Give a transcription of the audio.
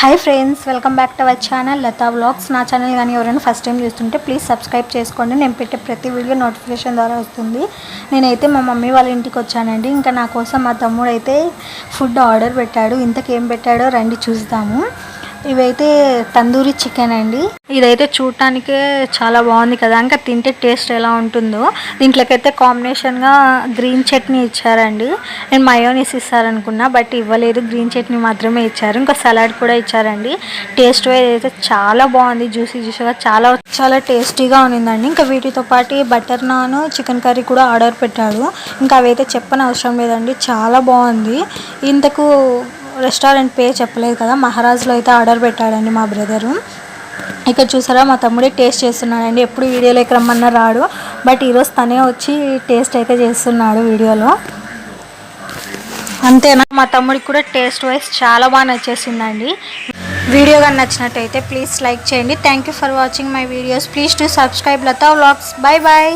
Hi friends welcome back to our channel Lata vlogs నా channel కానీ ఎవరైనా first time చూస్తుంటే ప్లీజ్ సబ్స్క్రైబ్ చేసుకోండి. నేను పెట్టే ప్రతి వీడియో నోటిఫికేషన్ ద్వారా వస్తుంది. నేనైతే మా మమ్మీ వాళ్ళ ఇంటికి వచ్చానండి. ఇంకా నా కోసం మా తమ్ముడు అయితే ఫుడ్ ఆర్డర్ పెట్టాడు. ఇంతకేం పెట్టాడో రండి చూద్దాము ఇవైతే తందూరి చికెన్ అండి. ఇదైతే చూడటానికే చాలా బాగుంది కదా. ఇంకా తింటే టేస్ట్ ఎలా ఉంటుందో. దీంట్లోకైతే కాంబినేషన్గా గ్రీన్ చట్నీ ఇచ్చారండి. నేను మయోనీస్ ఇస్తారనుకున్నా బట్ ఇవ్వలేదు. గ్రీన్ చట్నీ మాత్రమే ఇచ్చారు. ఇంకా సలాడ్ కూడా ఇచ్చారండి. టేస్ట్ వైజ్ అయితే చాలా బాగుంది. జ్యూసీ జ్యూసీగా చాలా చాలా టేస్టీగా ఉన్నిందండి. ఇంకా వీటితో పాటు బటర్ నాన్ చికెన్ కర్రీ కూడా ఆర్డర్ పెట్టాడు ఇంకా అవైతే చెప్పని అవసరం లేదండి. చాలా బాగుంది. ఇంతకు రెస్టారెంట్ పేరు చెప్పలేదు కదా మహారాజ్లో అయితే ఆర్డర్ పెట్టాడండి మా బ్రదరు. ఇక్కడ చూసారా మా తమ్ముడే టేస్ట్ చేస్తున్నాడండి. ఎప్పుడు వీడియోలో ఇక్కడ రమ్మన్నా రాడు బట్ ఈరోజు తనే వచ్చి టేస్ట్ అయితే చేస్తున్నాడు వీడియోలో. అంతేనా? మా తమ్ముడికి కూడా టేస్ట్ వైజ్ చాలా బాగా నచ్చేసిందండి. వీడియో కానీ నచ్చినట్టయితే ప్లీజ్ లైక్ చేయండి. Thank you for watching my videos please to subscribe Lata vlogs. Bye bye